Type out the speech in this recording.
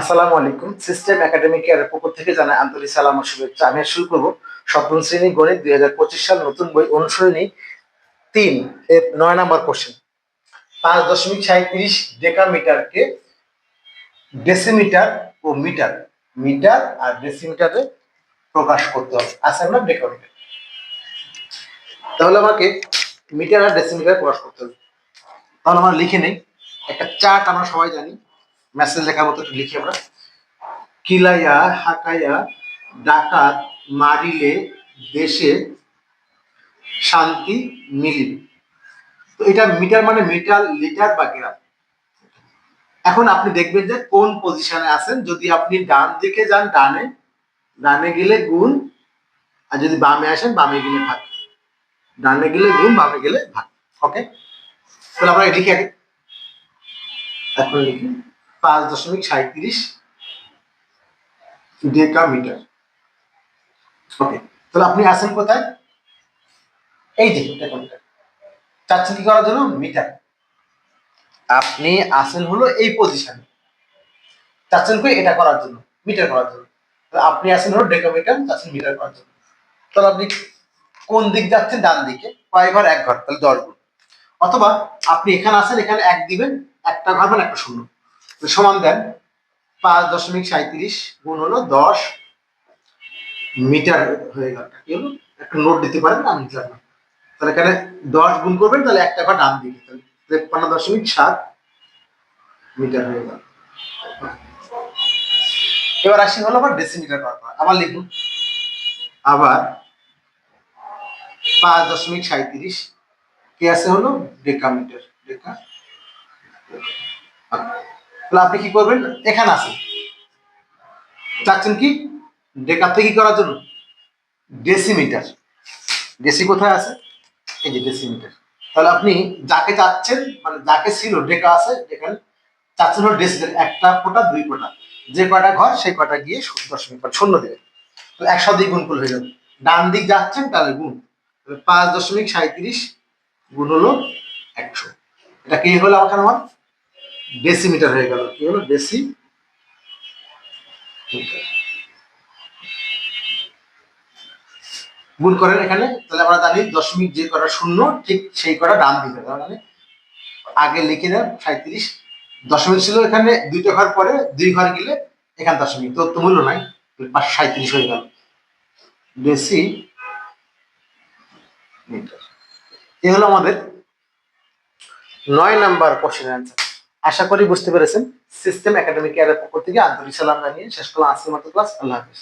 আসসালামু আলাইকুম। System academic কেয়ারের পক্ষ থেকে জানাই আন্তরিক সালাম ও শুভেচ্ছা। আমি শুরু করব। সপ্তম শ্রেণি গণিত দুই হাজার পঁচিশ সাল নতুন বই অনুসরণী তিন, এর নয় নম্বর কোশ্চেন পাঁচ দশমিক সাঁত্রিশ ডেকামিটারকে ডেসিমিটার ও মিটার মিটার আর ডেসিমিটারে প্রকাশ করতে হবে। আছে না ডেকামিটার? তাহলে আমাকে মিটার আর ডেসিমিটার প্রকাশ করতে হবে। তাহলে আমরা লিখে নেই। একটা চার্ট আমরা সবাই জানি। মেসেজ লেখার মতো একটু লিখি আমরা। কিলাইয়া, হাকাইয়া, ডাকাত, মারিলে, দেশে শান্তি মিলিবে তো এটা মিটার মানে মিটার, লিটার বা গ্রাম। এখন আপনি দেখবেন যে কোন পজিশনে আছেন, যদি আপনি ডান দিকে যান, ডানে ডানে গেলে গুণ, আর যদি বামে আসেন, বামে গেলে ভাগ। ডানে গেলে গুণ, বামে গেলে ভাগ। ওকে তাহলে আমরা লিখি এখন লিখি। পাঁচ দশমিক সাঁত্রিশ ডেকা মিটার ওকে তাহলে আপনি আসেন কোথায়? এই যে মিটার চাচ্ছেন কি করার জন্য? মিটার। আপনি আসেন হলো এই পজিশনে চাচ্ছেন কি এটা করার জন্য? মিটার করার জন্য। আপনি আসেন হলো ডেকা মিটার চাচ্ছেন মিটার করার জন্য। তাহলে আপনি কোন দিক যাচ্ছেন? ডান দিকে। কয় ঘর এক ঘর। তাহলে দশ গুণ। অথবা আপনি এখানে আসেন এখানে এক দিবেন, একটা ঘর মানে একটা শূন্য। সমান দেন পাঁচ দশমিক সাঁত্রিশ গুণ হলো দশ মিটার হয়ে গেল। কি হলো? একটা নোট দিতে পারেন, আমি দিলাম না। তাহলে এখানে দশ গুণ করবেন, তাহলে একটা ঘর ডান দিকে। তাহলে তেপ্পান্ন দশমিক সাত মিটার হয়ে গেল। এবার আসি হলো আবার ডেসিমিটার করার পর আবার লিখুন। আবার পাঁচ দশমিক সাঁত্রিশ কে আছে হলো? Decametre, deca. তাহলে আপনি কি করবেন? এখানে আসেন। চাচ্ছেন কি? ডেকাতে কি করার জন্য? ডেসিমিটার। ডেসি কোথায় আছে? এই যে ডেসিমিটার। তাহলে আপনি যাকে চাচ্ছেন মানে যাকে ছিল ডেকা আছে যেখানে চাচ্ছেন হলো ডেসিমিটার। একটা ফোঁটা, দুই ফোঁটা। যে কয়টা ঘর, সেই কয়টা গিয়ে দশমিক পাঁচ শূন্য দেবে তাহলে একশো দিক গুণ হয়ে যাবে। ডান দিক যাচ্ছেন, তাহলে গুণ। পাঁচ দশমিক সাঁত্রিশ গুণ হলো একশো। এটা কি হলো আমার আমার ডেসিমিটার হয়ে গেল। কি হলো? ডেসি গুণ করেন এখানে, তাহলে আমরা জানি দশমিক যে কটা শূন্য, ঠিক সেই কটা ডান দিকে। তার মানে আগে লিখে দেন সাঁত্রিশ দশমিক ছিল এখানে দুইটা ঘর পরে, দুই ঘর গেলে এখানে দশমিক। তো তো মূল্য নাই পাঁচশো সাঁত্রিশ হয়ে গেল। মিটার। এ হলো আমাদের নয় নাম্বার কোশ্চেন অ্যান্সার আশা করি বুঝতে পেরেছেন। সিস্টেম একাডেমিক কেয়ারের পক্ষ থেকে আন্তরিক সালাম জানিয়ে শেষ করলাম। আজকের মতো ক্লাস আল্লাহ হাফিজ।